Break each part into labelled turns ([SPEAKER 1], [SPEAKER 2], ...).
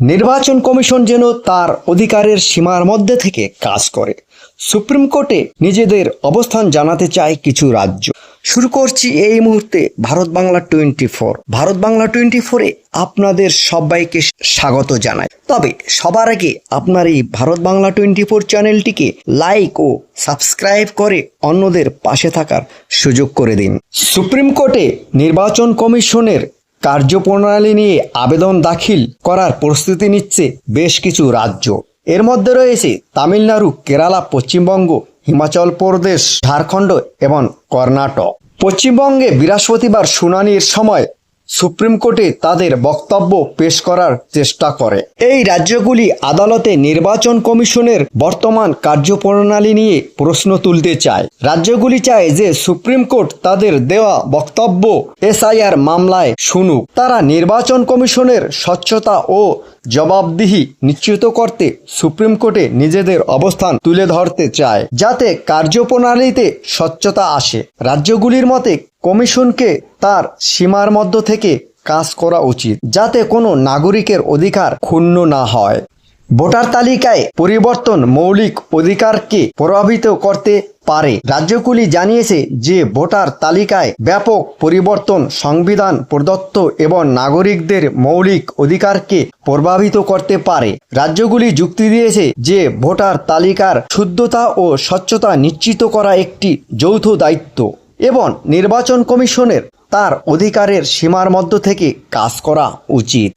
[SPEAKER 1] নির্বাচন কমিশন যেন তার অধিকারের সীমার মধ্যে থেকে কাজ করে। সুপ্রিম কোর্টে নিজেদের অবস্থান জানাতে চায় কিছু রাজ্য। শুরু করছি এই মুহূর্তে Bharat Bangla twenty four. Bharat Bangla twenty ফোরে আপনাদের সবাইকে স্বাগত জানাই। তবে সবার আগে আপনার এই ভারত বাংলা টোয়েন্টি ফোর চ্যানেলটিকে লাইক ও সাবস্ক্রাইব করে অন্যদের পাশে থাকার সুযোগ করে দিন। সুপ্রিম কোর্টে নির্বাচন কমিশনের কার্যপ্রণালী নিয়ে আবেদন দাখিল করার প্রস্তুতি নিচ্ছে বেশ কিছু রাজ্য। এর মধ্যে রয়েছে তামিলনাড়ু, কেরালা, পশ্চিমবঙ্গ, হিমাচল প্রদেশ, ঝাড়খণ্ড এবং কর্ণাটক। পশ্চিমবঙ্গে বৃহস্পতিবার শুনানির সময় সুপ্রিম কোর্টে তাদের বক্তব্য পেশ করার চেষ্টা করে। এই রাজ্যগুলি আদালতে নির্বাচন কমিশনের বর্তমান কার্যপ্রণালী নিয়ে প্রশ্ন তুলতে চায়। রাজ্যগুলি চায় যে সুপ্রিম কোর্ট তাদের দেওয়া বক্তব্য এসআইআর মামলায় শুনুক। তারা নির্বাচন কমিশনের স্বচ্ছতা ও জবাবদিহি নিশ্চিত করতে সুপ্রিম কোর্টে নিজেদের অবস্থান তুলে ধরতে চায়, যাতে কার্যপ্রণালীতে স্বচ্ছতা আসে। রাজ্যগুলির মতে, কমিশনকে তার সীমার মধ্য থেকে কাজ করা উচিত, যাতে কোনো নাগরিকের অধিকার ক্ষুণ্ণ না হয়। ভোটার তালিকায় পরিবর্তন মৌলিক অধিকারকে প্রভাবিত করতে পারে। রাজ্যগুলি জানিয়েছে যে ভোটার তালিকায় ব্যাপক পরিবর্তন সংবিধান, প্রদত্ত এবং নাগরিকদের মৌলিক অধিকারকে প্রভাবিত করতে পারে। রাজ্যগুলি যুক্তি দিয়েছে যে ভোটার তালিকার শুদ্ধতা ও স্বচ্ছতা নিশ্চিত করা একটি যৌথ দায়িত্ব এবং নির্বাচন কমিশনের তার অধিকারের সীমার মধ্য থেকে কাজ করা উচিত।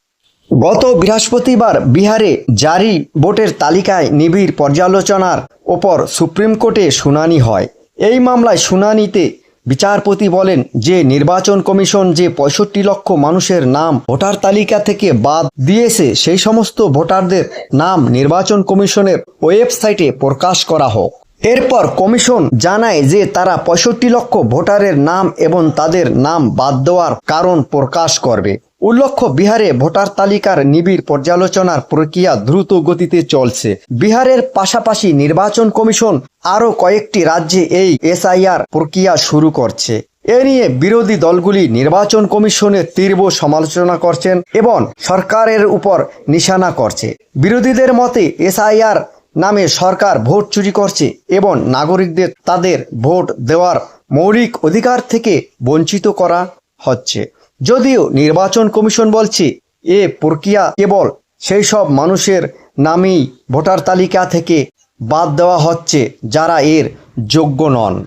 [SPEAKER 1] গত বৃহস্পতিবার বিহারে জারি ভোটের তালিকায় নিবিড় পর্যালোচনার ওপর সুপ্রিম কোর্টে শুনানি হয়। এই মামলায় শুনানিতে বিচারপতি বলেন যে নির্বাচন কমিশন যে পঁয়ষট্টি লক্ষ মানুষের নাম ভোটার তালিকা থেকে বাদ দিয়েছে, সেই সমস্ত ভোটারদের নাম নির্বাচন কমিশনের ওয়েবসাইটে প্রকাশ করা হোক। এরপর কমিশন জানায় যে তারা পঁয়ষট্টি লক্ষ ভোটারের নাম এবং তাদের নাম বাদ দেওয়ার কারণ প্রকাশ করবে। উল্লেখ্য বিহারে ভোটার তালিকার নিবিড় পর্যালোচনার প্রক্রিয়া দ্রুত গতিতে চলছে। বিহারের পাশাপাশি নির্বাচন কমিশন আরও কয়েকটি রাজ্যে এই এসআইআর প্রক্রিয়া শুরু করছে। এ নিয়ে বিরোধী দলগুলি নির্বাচন কমিশনের তীব্র সমালোচনা করছেন এবং সরকারের উপর নিশানা করছে। বিরোধীদের মতে, এসআইআর নামে সরকার ভোট চুরি করছে এবং নাগরিকদের তাদের ভোট দেওয়ার মৌলিক অধিকার থেকে বঞ্চিত করা হচ্ছে। যদিও নির্বাচন কমিশন বলছে, এ প্রক্রিয়া কেবল সেই সব মানুষের নামেই ভোটার তালিকা থেকে বাদ দেওয়া হচ্ছে যারা এর যোগ্য নন।